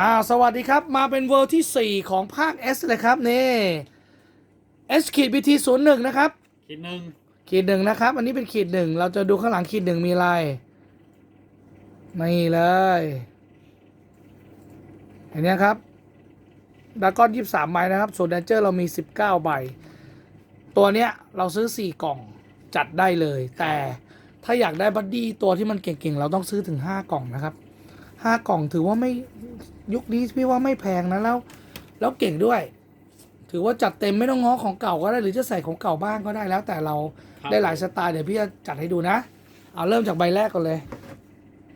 อ่าสวัสดีครับ มาเป็นเวอร์ที่ 4 ของภาค S เลยครับนี่ S ขีด BT 0 1นะครับ คิดหนึ่งขีดหนึ่งนะครับ อันนี้เป็นขีดหนึ่งเราจะดูข้างหลังขีดหนึ่งมีอะไรนี่เลย เห็นไหมครับดากอนยี่สามใบนะครับส่วนแดนเจอร์เรามีสิบเก้าใบ ตัวเนี้ยเราซื้อสี่กล่องจัดได้เลย แต่ถ้าอยากได้บัดดี้ตัวที่มันเก่งๆ เราต้องซื้อถึงห้ากล่องนะครับ ห้ากล่องถือว่าไม่ยุคนี้พี่ว่าไม่แพงนะแล้ว แล้วเก่งด้วย ถือว่าจัดเต็มไม่ต้องง้อของเก่าก็ได้หรือจะใส่ของเก่าบ้างก็ได้แล้ว แต่เราครับ ได้หลายสไตล์เดี๋ยวพี่จะจัดให้ดูนะ เอาเริ่มจากใบแรกก่อนเลย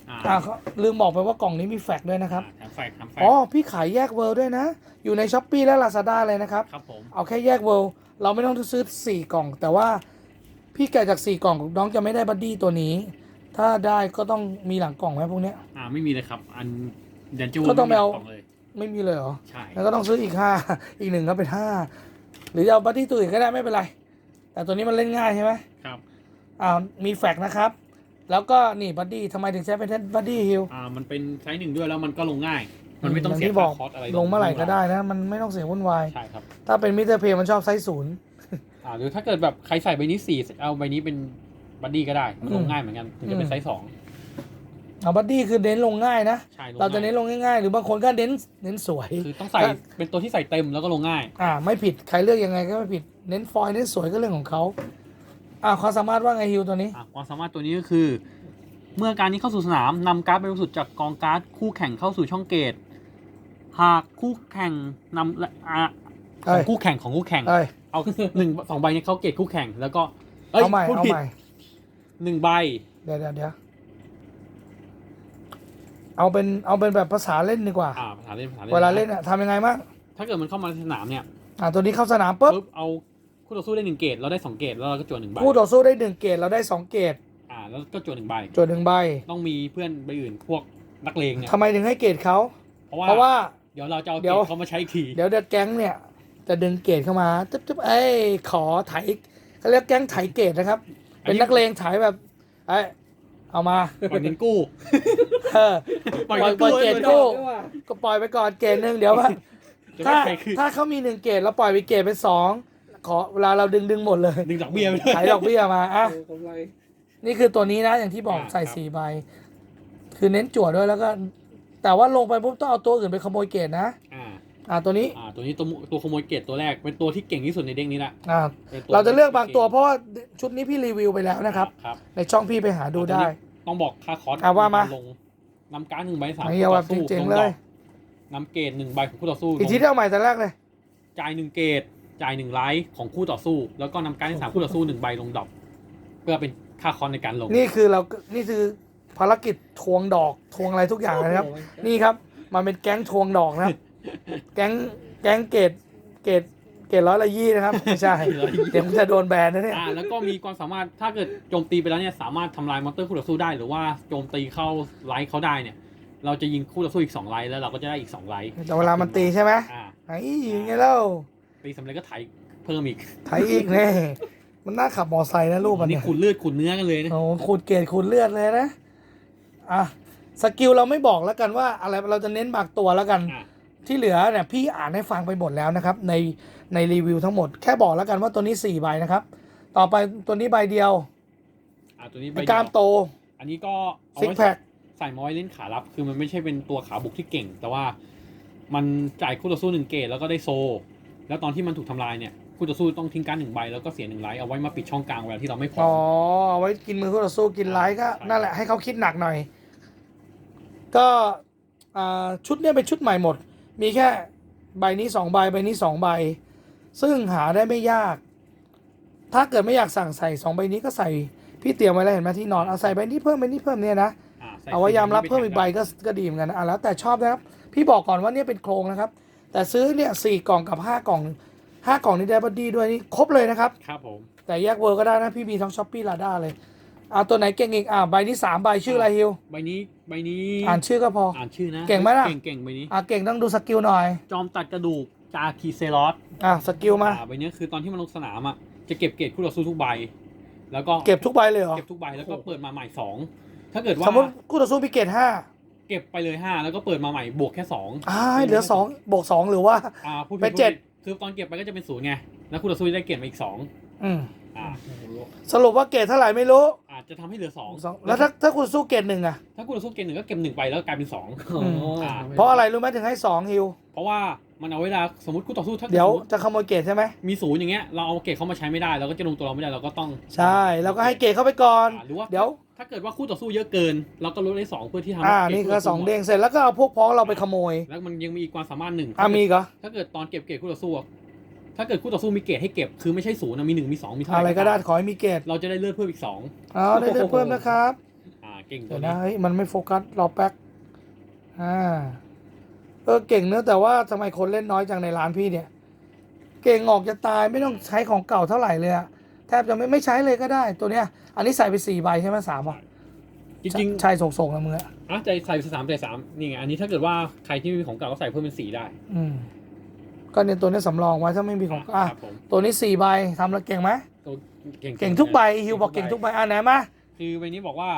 อ่าอ่าเขาลืมบอกไปว่ากล่องนี้มีแฟกซ์ด้วยนะครับทำแฟกทำแฟกอ๋อพี่ขายแยกเวิลด์ด้วยนะ อยู่ในช้อปปีและ Lazada เลยนะครับ ครับผม เอาแค่แยกเวิลด์เราไม่ต้องซื้อ 4 กล่อง แต่ว่าพี่แกะจาก 4 กล่องน้องจะไม่ได้บัดดี้ตัวนี้ ถ้าได้ก็ต้องมีหลังกล่องไหมพวกเนี้ย อ่าไม่มีเลยครับ อันเดนจูก็ต้องไปเอา เลย ไม่มีเลยเหรอ ใช่แล้วก็ต้องซื้ออีก5อีกหนึ่งก็เป็น5หรือจะเอาบัดดี้ตัวอื่นก็ได้ไม่เป็นไร แต่ตัวนี้มันเล่นง่ายใช่ไหมครับอ่ามีแฟกซ์นะครับ แล้วก็นี่บัดดี้ทำไมถึงใช้เป็นบัดดี้ฮิลอ่ามันเป็นไซส์หนึ่งด้วยแล้วมันก็ลงง่าย มันไม่ต้องเสียที่บค่าอกคอร์สอะไรลงเมื่อไหร่ก็ได้นะ มันไม่ต้องเสียวุ่นวายใช่ครับ ถ้าเป็นมิเตอร์เพย์มันชอบไซส์ศูนย์อ่าหรือถ้าเกิดแบบใครใส่ใบนี้สี่เอาใบนี้เป็น บัดดี้ก็ได้ มันลอืงมง่ายเหมือนกัน ถึงจะเป็นไซส์สองเอาบัดดี้คือเน้นลงง่ายนะ ใช่ลงเราจะเน้นลงง่ายๆ หรือบางคนก็เน้นเน้นสวย คือต้องใส่เป็นตัวที่ใส่เต็มแล้วก็ลงง่าย อ่า ไม่ผิด ใครเลือกยังไงก็ไม่ผิด เน้นฟอยล์เน้นสวยก็เรื่องของเขาอ่าความสามารถว่าไงฮิวตัวนี้ อะความสามารถตัวนี้ก็คือ เมื่อการนี้เข้าสู่สนามนำการ์ดบริสุทธิ์จากกองการ์ดคู่แข่งเข้าสู่ช่องเกต หากคู่แข่งนำและอะขเอ้องยคู่แข่งของคู่แข่งเอ้ยเอาหนึ่งสองใบนี้เข้าเกตคู่แข่งแล้วก็เอ้ยเอาใหม่พูดเอาผิดใหม่หนึ่งใบ เดี๋ยวเดี๋ยวเดี๋ยวเอาเป็นเอาเป็นแบบภาษาเล่นดีกว่า อ่าภาษาเล่นภาษาเล่นเวลาเล่นอะทำยังไงบ้างถ้าเกิดมันเข้ามาในสนามเนี่ยอ่าตัวนี้เข้าสนามปุ๊บปุ๊บเอาคู่ต่อสู้ได้หนึ่งเกตเราได้สองเกตแล้วเราก็จวดหนึ่งใบคู่ต่อสู้ได้หนึ่งเกตเราได้สองเกตอ่าแล้วก็จวดหนึ่งใบจวดหนึ่งใบต้องมีเพื่อนใบอื่นพวกนักเลงเนี่ยทำไมถึงให้เกตเขาเพราะว่าเพราะว่า เดี๋ยวเราจะเอาเดี๋เกยวตเขามาใช้อีกทีเดี๋ยวเดี๋ยวแก๊งเนี่ย จะดึงเกตเข้ามาจึ๊บจึ๊บเอ้ยขอไถเขาเรียกแก๊งไถเกตนะครับ เป็นนักเลงไถแบบไอ้ยเอามาปล่อยเน้นกู้ เออปล่อยปล่อยเงินปล่อยเกรดกู้ด้วยว่ะก็ปล่อยไปก่อนเกตหนึ่งเดี๋ยวว่าจะถ้าไม่ใครขึ้นถ้าเขามีหนึ่งเกตเราปล่อยไปเกตเป็นสองขอเวลาเราดึงดึงหมดเลยดึงดอกเบี้ยไปด้วยไถดอกเบี้ยมาอะโอ้กำไรนี่คือตัวนี้นะ อย่างที่บอกอ่าใส่ครับสี่ใบ คือเน้นจั่วด้วยแล้วก็ แต่ว่าลงไปปุ๊บต้องเอาตัวอื่นไปขโมยเกตนะอ่า อ่าตัวนี้อ่าตัวนี้ตัวตัวขโมยเกตตัวแรกเป็นตัวที่เก่งที่สุดในเด้งนี้แหละอ่าป็นวเราจะเลือกบางตัวเพราะว่าชุดนี้พี่รีวิวไปแล้วนะครับ ครับในช่องพี่ไปหาดูได้ ต้องบอกค่าคอร์สอะว่ามาลงนำการ์ดหนึ่งใบสามไม่คู่เอาแบต่อบสู้เจ๋งลๆงเลดอยกนำเกตหนึ่งใบของคู่ต่อสู้อีกทีลงเดียวใหม่แต่แรกเลยจ่ายหนึ่งเกตจ่ายหนึ่งไลท์ของคู่ต่อสู้ แล้วก็นำการ์ดที่สามคู่ต่อสู้หนึ่งใบลงดอกเพื่อเป็นค่าคอร์สในการลง นี่คือเรานี่คือภารกิจทวงดอกทวงอะไรทุกอย่างนะครับ นี่ครับมันเป็นแก๊งทวงดอกนะครับ แก๊งแก๊งเกตเกตเกตร้อยละยี่นะครับ ไม่ใช่ เดี๋ยวผมจะโดนแบนนะเนี่ย อ่าแล้วก็มีความสามารถถ้าเกิดโจมตีไปแล้วเนี่ยสามารถทำลายมอนเตอร์คู่ต่อสู้ได้ หรือว่าโจมตีเข้าไลท์เขาได้เนี่ย เราจะยิงคู่ต่อสู้อีกสองไลท์แล้วเราก็จะได้อีกสองไลท์แต่เวลามันตีใช่ไหมอ่าไอ้ยังไงเล่าตีสำเร็จก็ไถเพิ่มอีกไถอีกแน่มันน่าขับมอไซค์นะรูปมันนี่เนี่ยขุนเลือดขุนเนื้อกันเลยนะ โอ้ขูดเกตขูดเลือดเลยนะ อะ สกิลเราไม่บอกแล้วกันว่า อะไรเราจะเน้นบางตัวแล้วกัน อ่า ที่เหลือเนี่ยพี่อ่านให้ฟังไปหมดแล้วนะครับ ในในรีวิวทั้งหมดแค่บอกแล้วกันว่าตัวนี้4ใบนะครับ ต่อไปตัวนี้ใบเดียวอ่าตัวนี้ใบไอ้เดีกล้ามยวโตอันนี้ก็เอาซิกไว้แพคใส่มาไว้เล่นขารับ คือมันไม่ใช่เป็นตัวขาบุกที่เก่ง แต่ว่ามันจ่ายคู่ต่อสู้หนึ่งเกตแล้วก็ได้โซ แล้วตอนที่มันถูกทำลายเนี่ยคู่ต่อสู้ต้องทิ้งการดหนึ่งใบแล้วก็เสียหนึ่งไลท์เอาไว้มาปิดช่องกลางเวลาที่เราไม่พร้ออ๋อม เอาไว้กินมือคู่ต่อสู้กินไลท์ก็ใช่นั่นแหละให้เขาคิดหนักหน่อย ก็อ่าชุดเนี้ยเป็นชุดใหม่หมด มีแค่ใบนี้สองใบใบนี้สองใบ ซึ่งหาได้ไม่ยาก ถ้าเกิดไม่อยากสั่งใส่สองใบนี้ก็ใส่พี่เตรียมไว้แล้วเห็นไหมที่นอนเอาใส่ใบนี้เพิ่มใบนี้เพิ่มเนี่ยนะอ่าใส่เอาไว้ยามรับสิ่งเพิ่มอีกใบก็ก็ดีเหมือนกันนะอะแล้วแต่ชอบนะครับพี่บอกก่อนว่าเนี่ยเป็นโครงนะครับ แต่ซื้อเนี่ยสี่กล่องกับห้ากล่องห้ากล่องนี้ได้บัดดี้ด้วยนี่ครบเลยนะครับครับผมแต่แยกเวอร์ก็ได้นะพี่มีทั้งช้อปปี้ลาด้าเลยเอาตัวไหนเก่งอีกอะใบนี้สามใบชื่ออะไรฮิวใบนี้ใบนี้อ่านชื่อก็พอ อ่านชื่อนะเก่งไหมล่ะ เก่งเก่งใบนี้อะเก่งต้องดูสกิลหน่อย จอมตัดกระดูกจาคีเซรอสอะสกิลมาอ่าใบนี้คือตอนที่มันลงสนามอะจะเก็บเกรดคู่ต่อสู้ทุกใบ แล้วก็เก็บทุกใบเลยเหรอเก็บทุกใบแล้วก็เปิดมาใหม่สองถ้าเกิดว่าสมมติคู่ต่อสู้มีเกรดห้าเก็บไปเลยห้าแล้วก็เปิดมาใหม่บวกแค่สองอ่าเหลือสองบวกสองหรือว่าอ่าพูดเป็นพูเจ็ดคือตอนเก็บไปก็จะเป็นศูนย์ไงแล้วคู่ต่อสู้จะได้เกรดมาอีกสองอืมอ่าสรุปว่าเกรดเท่าไหร่ไม่รู้อา จจะทำให้เหลือสองสองแล้วถ้าถ้าคุณสู้เกรดหนึ่งอะ ถ้าคู่ต่อสู้เกรดหนึ่งก็เก็บหนึ่งไปแล้วกลายเป็นสองอ๋ออ่า เพราะอะไรรู้ไหมถึงให้สองฮิว เพราะว่ามันเอาเวลาสมมติคู่ต่อสู้ถ้าเดี๋ยวสมมุติจะขโมยเกรดใช่ไหมมีศูนย์อย่างเงี้ยเราเอาเกรดเขามาใช้ไม่ได้เราก็จะลงตัวเราไม่ได้เราก็ต้องใช่แล้วก็ให้เกรดเข้าไปก่อน อ่าหรือว่าเดี๋ยว ถ้าเกิดว่าคู่ต่อสู้เยอะเกิน เราก็ลดได้สองเพื่อที่ทำให้อ่าเรดนี่คู่ก็ต่สองสู้เด้งเสร็จแล้วก็เอาพวกพ้องเราไปขโมย แล้วมันยังมีอีกความสามารถหนึ่งอ่ามีเหรอถ้าเกิดตอนเก็บเกรดคู่ต่อสู้อะ ถ้าเกิดคู่ต่อสู้มีเกรดให้เก็บ คือไม่ใช่ศูนย์นะมีหนึ่งมีสองมีเท่าหอะไรก็ได้ตามขอให้มีเกรดเราจะได้เลือดเพิ่มอีกสองอ๋อได้เลือดเพิ่มนะครับอ่าเก่งตัเดี๋วยวนี้นะเฮ้ยมันไม่โฟกัสรอแป๊กอ่าเออเก่งเนอะแต่ว่าทำไมคนเล่นน้อยจังในร้านพี่เนี่ย เก่งออกจะตายไม่ต้องใช้ของเก่าเท่าไหร่เลยอะแทบจะไม่ไม่ใช้เลยก็ได้ตัวเนี้ย อันนี้ใส่ไปสี่ใบใช่ไหมสามอะจริงใช่ส่งๆนะมึงอะๆอะใจใส่สามใจสามนี่ไงอันนี้ถ้าเก่ว่าใครที่มีของเก่าก็ใส่เพิ่มเป็นสีได้ อืม ก็เนี่ยตัวเนี้ยสำรองไว้ถ้าไม่มีของอะครับผมตัวนี้สี่ใบทำแล้วเก่งไหมตัวเก่งเก่งทุกใบฮิวบอกเก่งทุกใบอะไหนมาคือใบนี้บอกว่า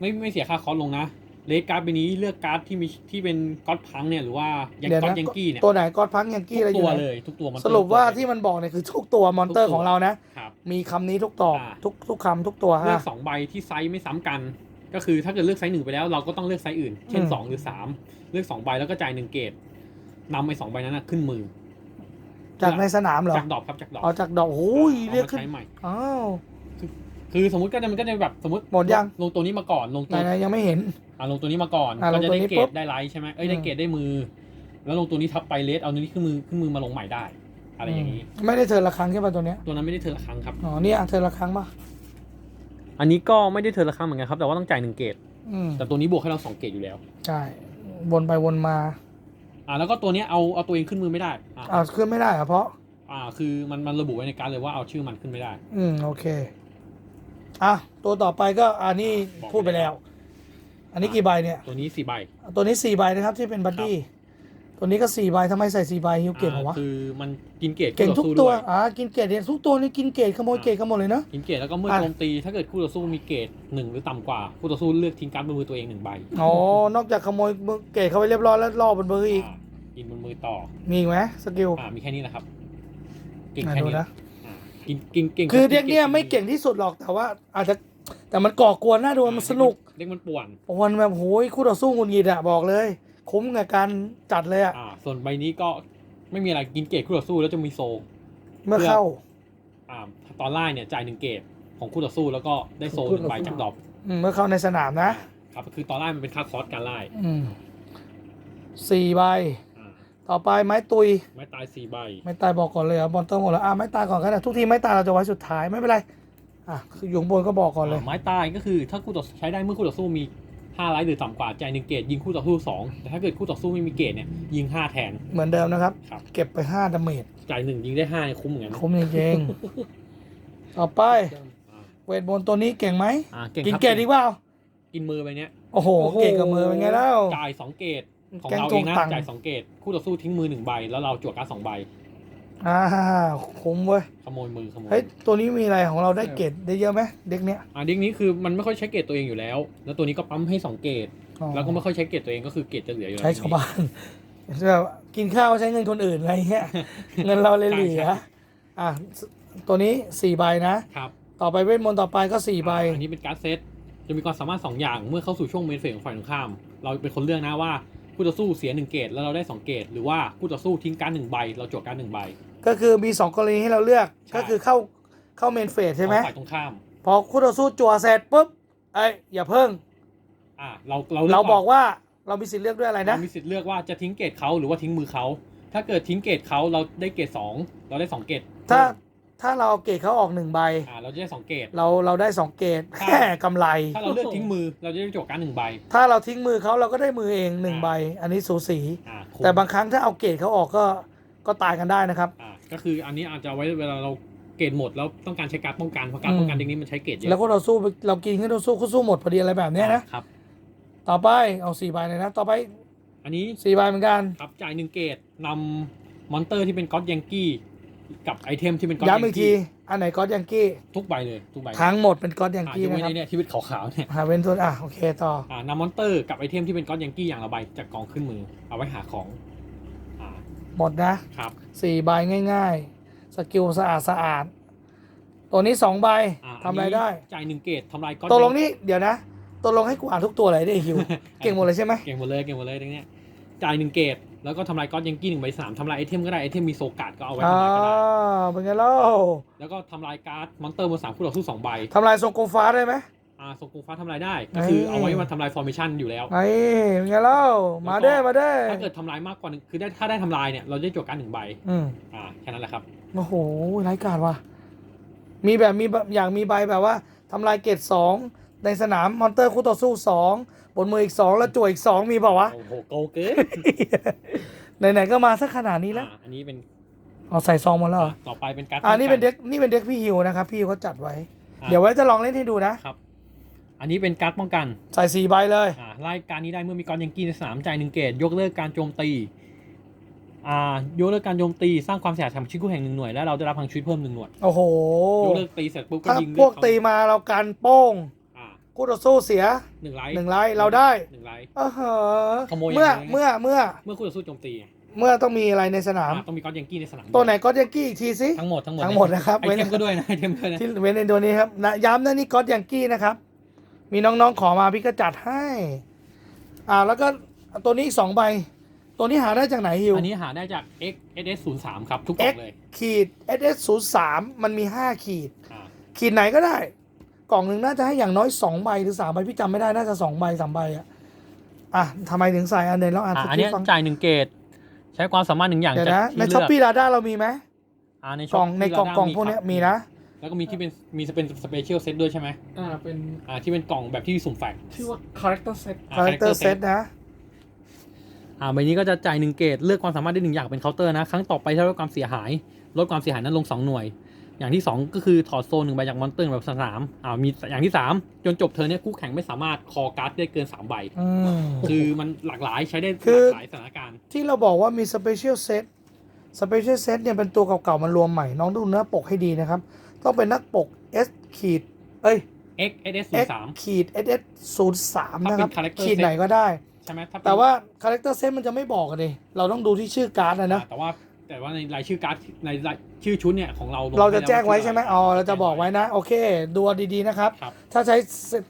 ไม่ไม่เสียค่าคอร์สลงนะเลสการ์ดใบนี้เลือกการ์ดที่มีที่เป็นก๊อตพังเนี่ยหรือว่ายังเดี๋ยวก๊อตนะยังกี้เนี่ยตัวไหนก็อดพังยังทุกี้อะไรกอยู่ตัวไหนเลยทุกตัวมันสรุปว่าที่มันบอกเนี่ยคือทุกตัวมอนเตอร์ของเรานะ ครับ มีคำนี้ทุกต่ออ่า ทุกทุกคำทุกตัวเลือฮะ กสองใบที่ไซส์ไม่ซ้ำกัน ก็คือถ้าเกิดเลือกไซส์หนึ่งไปแล้วเราก็ต้องเลือกไซส์อื่น เช่นอืม สองหรือสามเลือกสองใบแล้วก็จ่ายหนึ่งเกตนำไอ้สองใบนั้นนะขึ้นมือ จากในสนามเหรอจากดอกครับจากดอกเอาจากดอกโอ้ยอาเรียกมาขึ้นใช้ใหม่อ้าวคือสมมติก็จะมันก็จะแบบสมมติหมดยังลงตัวนี้มาก่อนลงไหตัวนๆยังไม่เห็นอ่าลงตัวนี้มาก่อนอะก็จะลงตัวได้นี้เกปุ๊ตบได้ไลท์ใช่ไหมเอ้ยได้อืมเกตได้มือ แล้วลงตัวนี้ทับไปเลสเอาตัวนี้ขึ้นมือขึ้นมือมาลงใหม่ได้ อะไรอย่างนี้ ไม่ได้เทิร์นละครั้งใช่ป่ะตัวเนี้ยตัวนั้นไม่ได้เทิร์นละครั้งครับอ๋อเนี่ยเทิร์นละครั้งป่ะอันนี้ก็ไม่ได้เทิร์นละครั้งเหมือนกันครับ แต่ว่าต้องจ่ายหนึ่งเกตอืมแต่ตัวนี้บวกให้เราสองเกตอยู่แล้วใช่วนไปวนมา อ่าแล้วก็ตัวเนี้ยเอาเอาตัวเองขึ้นมือไม่ได้อ่าอ้าวขึ้นไม่ได้เหรอเพราะ อ่าคือมันมันระบุไว้ในการดเลยว่าเอาชื่อมันขึ้นไม่ได้ อืม โอเค อะ ตัวต่อไปก็อันนี้บอกพูดไปแล้ว อันนี้กี่ใบเนี่ย ตัวนี้สี่ใบตัวนี้สี่ใบนะครับที่เป็นบัดดี้ ตัวนี้ก็สี่ใบทำไมใส่สี่ใบฮิวเก่งเหรอวะ อ่าคือมันกินเกตเก่งทุกคู่ตัวสู้ด้วย อ่า กินเกรดเนี่ยทุกตัวนี่กินเกรดขโมยเกรดกันหมดเลยเนาะกินเกตแล้วก็เมื่ออะ โจมตีถ้าเกิดคู่ต่อสู้มีเกตหนึ่งหรือต่ำกว่าคู่ต่อสู้เลือกทิ้งการ์ดบนมือตัวเองหนึ่งใบอ๋อ นอกจากขโมยเกรดเขาไปเรียบร้อยแล้วล่อบนเบอร์อีก อ่า กินบนมือต่อมีอีกไหมสกิลอ่ามีแค่นี้นะครับเก่งอะแค่ดูนี้นะอ่ากินกินเก่งคือเด็กเนี่ยไม่เก่งที่สุดหรอกแต่ว่า อาจจะแต่มันก่อกวนน่าดูมันสนุกเด็กมันป่วนวันแบบโหยคู่ต่อสู้หงุดหงิดอะบอกเลย คุ้มกับการจัดเลยอะอ่า ส่วนใบนี้ก็ไม่มีอะไรกินเกตคู่ต่อสู้แล้วจะมีโซลเมื่อเข้า อ่าตอนไล่เนี่ยจ่ายหนึ่งเกตของคู่ต่อสู้แล้วก็ได้โซลหนึ่งใบจากดอกอืมเมื่อเข้าในสนามนะ ครับคือตอนไล่มันเป็นค่าคอร์สการไล่อืมสี่ใบอ่า ต่อไปไม้ตุย ไม้ตายสี่ใบ ไม่ตายบอกก่อนเลยเหรอะบอลเตอร์หมดแล้วอะไม้ตายก่อนก็ได้ทุกทีไม้ตายเราจะไว้สุดท้ายไม่เป็นไรอะคืออยู่ข้างบนก็บอกก่อนเลยไม้ตายก็คือถ้าคู่ต่อใช้ได้เมื่อคู่ต่อสู้มีห้าไลท์หรือต่ำกว่าจ่ายหนึ่งเกตยิงคู่ต่อสู้สองแต่ถ้าเกิดคู่ต่อสู้ไม่มีเกตเนี่ยยิงห้าแทน เหมือนเดิมนะครับ ครับ เก็บไปห้าดาเมจจ่ายหนึ่งยิงได้ห้าเนี่ยคุ้มเหมือนกันนะคุ้มจริงๆ ต่อไปอ่าเวทบนตัวนี้เก่งไหมอ่าเก่งกินครับเกรดอีกเปล่ากินมือไปเนี้ยโอ้โห เก่งกับมือเป็นไงแล้วจ่ายสองเกต ของแกงเราทเอวงงนะตังค์จ่ายสองเกตคู่ต่อสู้ทิ้งมือหนึ่งใบ แล้วเราจั่วการ์ดสองใบอ่าคุ้มเว้ยขโมยมือขโมยเฮ้ยตัวนี้มีอะไรของเราได้เกรดได้เยอะไหมเด็กเนี้ยอ่าเด็กนี้คือมันไม่ค่อยใช้เกตตัวเองอยู่แล้ว แล้วตัวนี้ก็ปั๊มให้สองเกตอ๋อแล้วก็ไม่ค่อยใช้เกตตัวเองก็คือเกตจะเหลืออยู่แล้วใช้ชาวบ้านแบบกินข้าวใช้เงินคนอื่นอะไรเงี้ยเงินเราเลยเหลืออะตัวนี้สี่ใบนะครับต่อไปเวทมนต์ต่อไปก็สี่ใบอันนี้เป็นการ์ดเซตจะมีความสามารถสองอย่างเมื่อเข้าสู่ช่วงเมนเฟสของฝ่ายตรงข้าม เราเป็นคนเลือกนะว่า คู่ต่อสู้เสียหนึ่งเกตแล้วเราได้สองเกตหรือว่าคู่ต่อสู้ทิ้งการ์ดหนึ่งใบ เราจั่วการ์ดหนึ่งใบ ก็คือมีสองกรณีให้เราเลือกใช่ ก็คือเข้าเข้าเมนเฟสใช่ไหมของฝ่ายตรงข้าม พอคู่ต่อสู้จั่วเสร็จปุ๊บเอ้ยอย่าเพิ่ง อ่าเราเราเราลืบอกว่าเรามีสิทธิ์เลือกด้วยอะไรเรานะมีสิทธิ์เลือกว่าจะทิ้งเกตเขาหรือว่าทิ้งมือเขา ถ้าเกิดทิ้งเกตเขาเราได้เกตสองเราได้สองเกตถ้า ถ้าเราเอาเกรดเขาออกหนึ่งใบ อ่าเราจะได้สองเกตเราเราได้สองเกรดถ้าแค่กำไร ถ้าเราเลือกทิ้งมือเราจะได้จั่วการ์ดหนึ่งใบ ถ้าเราทิ้งมือเขาเราก็ได้มือเองหนึ่งอ่าใบ อันนี้สูสี อ่าคุ้มแต่บางครั้งถ้าเอาเกรดเขาออกก็ก็ตายกันได้นะครับ อ่าก็คืออันนี้อาจจะไว้เวลาเราเกตหมดแล้วต้องการใช้การ์ดป้องกันเพราะการดป้องกันเด็กนี้มันใช้เกตเยอะแล้วก็เราสู้เรากินขึ้นเราสู้เขาสู้หมดพอดีอะไรแบบเนี้ยนะ ครับ ต่อไปเอาสี่ใบเลยนะ ต่อไปอันนี้สี่ใบเหมือนกัน ครับจ่ายหนึ่งเกตนำมอนเตอร์ที่เป็นก็อดยังกี้ กับไอเทมที่เป็นก้อนย้ำอีกที อันไหนก็อดยังกี้ ทุกใบเลยทุกใบทั้งหมดเป็นก็อดยังอะกี้ยกนะเว้นครัไอบเนี่ยที่เป็นขาวๆเนี่ยหาเว้นส่วนอะโอเคต่อ อ่านำมอนเตอร์กับไอเทมที่เป็นก้อนยังกี้อย่างละใบจากกองขึ้นมือ เอาไว้หาของอ่าหมดนะครับสี่ใบง่าย ๆ สกิลสะอาดสะอาด ตัวนี้สองใบอ่าทำอะไรได้จ่ายหนึ่งเกตทำลายก้อนตัวลงนี่เดี๋ยวนะตัวลงให้กูอ่านทุกตัวเลยได้ฮิว เก่งหมดเลยใช่ไหมเก่งหมดเลยเก่งหมดเลยทั้งเนี้ยจ่ายหนึ่งเกต แล้วก็ทำลายก้อนยังกี้หนึ่งใบสามทำลายไอเทมก็ได้ไอเทมมีโซการ์ดก็เอาไว้อ่าทำลายก็ได้เป็นไงเล่าแล้วก็ทำลายการ์ดมอนเตอร์บนสามคู่ต่อสู้สองใบทำลายทรงกงฟ้าได้ไหมอ่าโซกูฟ้าทำลายได้ ก็คือเอ้ยเอาไว้มาทำลายฟอร์เมชันอยู่แล้วไงเป็นไงเล่ามาได้มาได้ถ้าเกิดทำลายมากกว่าหนึ่งคือได้ถ้าได้ทำลายเนี่ยเราจะได้จวดการดหนึ่งใบอืมอ่าแค่นั้นแหละครับโอ้โหร้ายกาจว่ะมีแบบมีแบบอย่างมีใบแบบว่าทำลายเกตสองในสนามมอนเตอร์คู่ต่อสู้สอง บนมืออีกสองแล้วจั่วอีกสองมีเปล่าวะ โอ้โหโกเกินไหนๆก็มาสักขนาดนี้แล้วอ่าอันนี้เป็นเอาใส่ซองหมดแล้วเหรอต่อไปเป็นการ์ดอ่านี่เป็นป้เด็งกนี่เป็นเด็กพี่ฮิวนะครับ พี่ฮิวเขาจัดไว้ อ่าเดี๋ยวไว้จะลองเล่นให้ดูนะ ครับ อันนี้เป็นการ์ดป้องกันใส่สี่ใบเลยอ่าไล่การนี้ได้เมื่อมีกอนยังกี้ในสนามจ่ายหนึ่งเกตยกเลิกการโจมตีอ่ายกเลิกการโจมตีสร้างความเสียหายทำชีวิตคู่แห่งหนึ่งหน่วยและเราได้รับพลังชีวิตเพิ่มหนึ่งหน่วยโอ้โห ยกเลิกตีเสร็จปุ๊บก็ถ้ายิงพวกตีมาเราการโป้ง อ่าคู่ต่อสู้เสียหนึ่งไลท์หนึ่งไลท์เราได้หนึ่งไลท์เออเหอะขโมยเมื่ออย่างเดียวเมื่อเมื่อเมื่อคู่ต่อสู้โจมตีเมื่อต้องมีอะไรในสนามอ่าต้องมีกอนยังกี้ในสนาม ตัวไหนก็ยังกี้อีกทีสิทั้งหมดทั้งหมดทั้งหมดนะครับไอเทมก็ด้วยนะไอเทมด้วยนะที่เว้นในตัวนี้ครับนะย้ำนะนี่ก็ยังกี้นะครับ มีน้องๆขอมาพี่ก็จัดให้ อ่าแล้วก็ตัวนี้อีกสองใบ ตัวนี้หาได้จากไหนฮิวอันนี้หาได้จาก X S 0 3ครับทุกกล่องเลยขีด SS 0 3มันมี5ขีดอ่าขีดไหนก็ได้ กล่องหนึ่งน่าจะให้อย่างน้อย2ใบหรือ3ใบพี่จำไม่ได้น่าจะ2ใบ3ใบอะอะทำไมถึงใส่อันเดนแล้วอ่านอ่าสอันคริเนี้ปยต์ฟังจ่ายหนึ่งเกตใช้ความสามารถหนึ่งอย่างเดี๋ยวจากนะในที่ช้อปเลือกปี้ลาด้าเรามีไหมอ่าในกล่องในกล่อง Shopee กล่อง Lazada พวกเนี้ยครับมีนะ แล้วก็มีที่เป็นมีเป็นสเปเชียลเซตด้วยใช่ไหมอ่าเป็นอ่าที่เป็นกล่องแบบที่สุ่มแฟกชื่อว่า character set อ่คาแรคเตอ character ร์เซตนะ อ่าใบนี้ก็จะจ่ายหนึ่งเกตเลือกความสามารถได้หนึ่งอย่างเป็นเคาน์เตอร์นะ ครั้งต่อไปถ้าลดความเสียหายลดความเสียหายนั้นลงสองหน่วย อย่างที่สองก็คือถอดโซนหนึ่งใบจากมอนเตอร์แบบสนามอ่ามีอย่างที่สามจนจบเธอเนี้ยคู่แข่งไม่สามารถคอการ์ดได้เกินสามใบอืมคือมันหลากหลายใช้ได้คืหอลากหลายสถานการณ์ ที่เราบอกว่ามีสเปเชียลเซตสเปเชียลเซตเนี่ยเป็นตัวเก่าๆ มันรวมใหม่ น้องดูเนื้อปกให้ดีนะครับ ต้องเป็นนักปก S ขีดเอ้ย X S S X สามขีด SS 0 3นะครับถ้าเป็น character ขีดไหนก็ได้ใช่ไหมถ้าเป็นแต่ว่าคาแรคเตอร์เซตมันจะไม่บอกกันเลยเราต้องดูที่ชื่อการ์ดนะนะอ่าแต่ว่า แต่ว่าในรายชื่อการ์ดในรายชื่อชุดเนี่ยของเราลงเราจะให้แจ้งไว้ชื่ใช่ไหมอ๋อเราจะบอกไว้นะ โอเค ดูดีๆนะครับ ครับถ้าใช้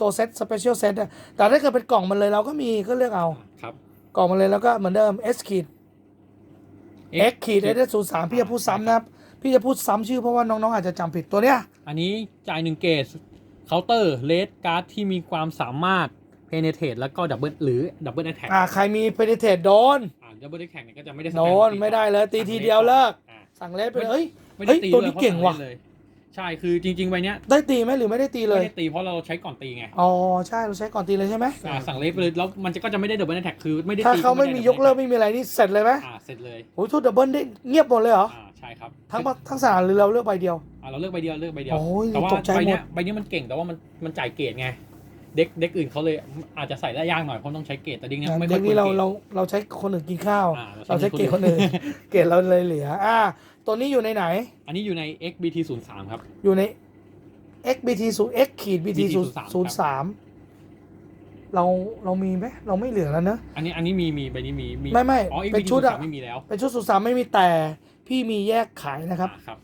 ตัวเซตสเปเชียลเซตแต่ถ้าเกิดเป็นกล่องมันเลยเราก็มีก็เลือกเอา ครับ กล่องมันเลยแล้วก็เหมือนเดิม S ขีด X ขีด S 0 3พี่จะพูดซ้ำนะครับ พี่จะพูดซ้ำชื่อเพราะว่าน้องๆอาจจะจำผิดตัวเนี้ย อันนี้จ่ายหนึ่งเกตเคาน์เตอร์เลสการ์ดที่มีความสามารถเพเนเท e แล้วก็ดับเบิลหรือดับเบิลแอทแทกอ่าใครมีเพนเทตโดน อ่าดับเบิลแอทแทกเนี่ยก็จะไม่ได้สโดแตนไม่ได้เลยตีทีเดียวเลิก อ่า สั่งเลสไปเลยเอ้ย ไม่เฮ้ได้ยตีตัวด้วยนี้เพราะเก่งว่ะสั่เลยใช่คือจริงๆใบเนี้ยได้ตีไหมหรือไม่ได้ตีเลไม่ย ได้ตีเพราะเราใช้ก่อนตีไงอ๋อใช่เราใช้ก่อนตีเลยใช่ไหมอ่าสั่งเลสไปเลยแล้วมันจะก็จะไม่ได้ดับเบิลแอทแทกคือไม่ได้ถ้าตีเขาไม่มียกเลิกไม่มีอะไรนี่เสร็จเลยไหมอ่าเสร็จเลยโอ้ยทุกดับเบิลได้เงียบหมดเลยเหรอ อ่าใช่ครับทั้งทั้งสนามหรือเราเลือกใบเดียว อ่าเราเลือกใบเดียวเลือกใบเดียวโอ้ยแต่ว่าตกใจใบเนี้หยมดใบเนี้ยมันเก่งแต่ว่ามันมันจ่ายเกรดไง เด็กเด็กอื่นเขาเลยอาจจะใส่ได้ยากหน่อยเพราะต้องใช้เกรดแต่เด็กเนี้ยไม่ค่เด็อยกควนี้รเราเกรดเราเราใช้คนอื่นกินข้าวอ่าเราใช้เกรดคนอื่นเกรดเราเลยเหลือ อ่า ตัวนี้อยู่ในไหน อันนี้อยู่ใน XBT 0 3ครับ อยู่ใน xbt 0 x ขีด bt 0 0 3เราเรามีไหมเราไม่เหลือแล้วเนอะอันนี้อันนี้มีมีใบนี้มีมีไม่ไม่อ๋อเป็น XBT ชุดอะ03ไม่มีแล้วเป็นชุดสุสามไม่มีแต่พี่มีแยกขายนะครับอ่าครับ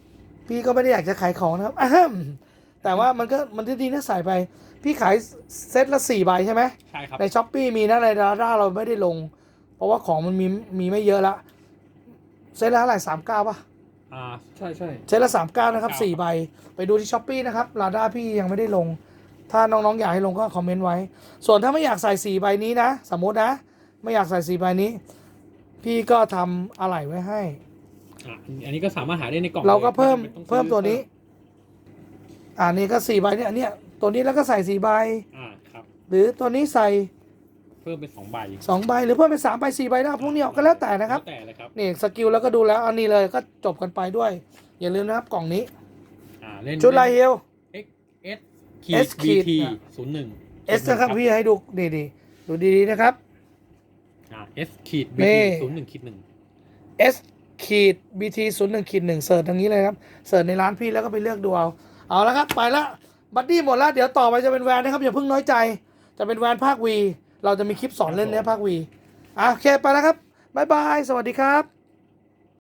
พี่ก็ไม่ได้อยากจะขายของนะครับอะฮัม แต่ว่ามันก็มันดีๆนะใส่ไป พี่ขายเซตละสี่ใบใช่ไหมใช่ครับในช้อปปีมีนะในดาร่าเราไม่ได้ลง เพราะว่าของมันมีมีไม่เยอะละเซตละเท่าไหร่สามเก้าป่ะอ่าใช่ใช่เซตละสามเก้านะครับสี่ใบ ไปดูที่ช้อปปีนะครับลาด้าพี่ยังไม่ได้ลง ถ้าน้องๆอยากให้ลงก็คอมเมนต์ไว้ ส่วนถ้าไม่อยากใส่สี่ใบนี้นะ สมมตินะ ไม่อยากใส่สี่ใบนี้ พี่ก็ทำอะไรไว้ให้อ่าอันนี้ก็สามารถหาได้ในกล่องเราก็ลยเพิ่มไจำป็นต้องซื้อเพิ่มตัวนี้ อ่านี่ก็สี่ใบเนี่ยเนี่ยตัวนี้แล้วก็ใส่สี่ใบ อ่าครับ หรือตัวนี้ใส่เพิ่มเป็นสองใบสองใบหรือเพิ่มเป็นสามใบสี่ใบได้พวกนี้ก็แล้วแต่นะครับ แล้วแต่เลยครับนี่สกิลแล้วก็ดูแล้วอันนี้เลยก็จบกันไปด้วย อย่าลืมนะครับกล่องนี้ อ่าเล่นชุดลายเฮล X S ขีด S ขีด BT อะศูนย์หนึ่งเอสนะครับพี่ให้ดูดีดีๆดูดีๆนะครับ อ่า S ขีดนี่ BT ศูนย์หนึ่งขีดหนึ่ง S ขีด BT 0 1ขีด1เสิร์ชทางนี้เลยครับเสิร์ชในร้านพี่แล้วก็ไปเลือกดูเอา เอาแล้วครับไปละบัดดี้หมดแล้วเดี๋ยวต่อไปจะเป็นแวนนะครับอย่าเพิ่งน้อยใจ จะเป็นแวนภาควีเราจะมีคลิปสอนเล่นเนี้ยภาควีอะโอเคไปแล้วครับบ๊ายบายสวัสดีครับ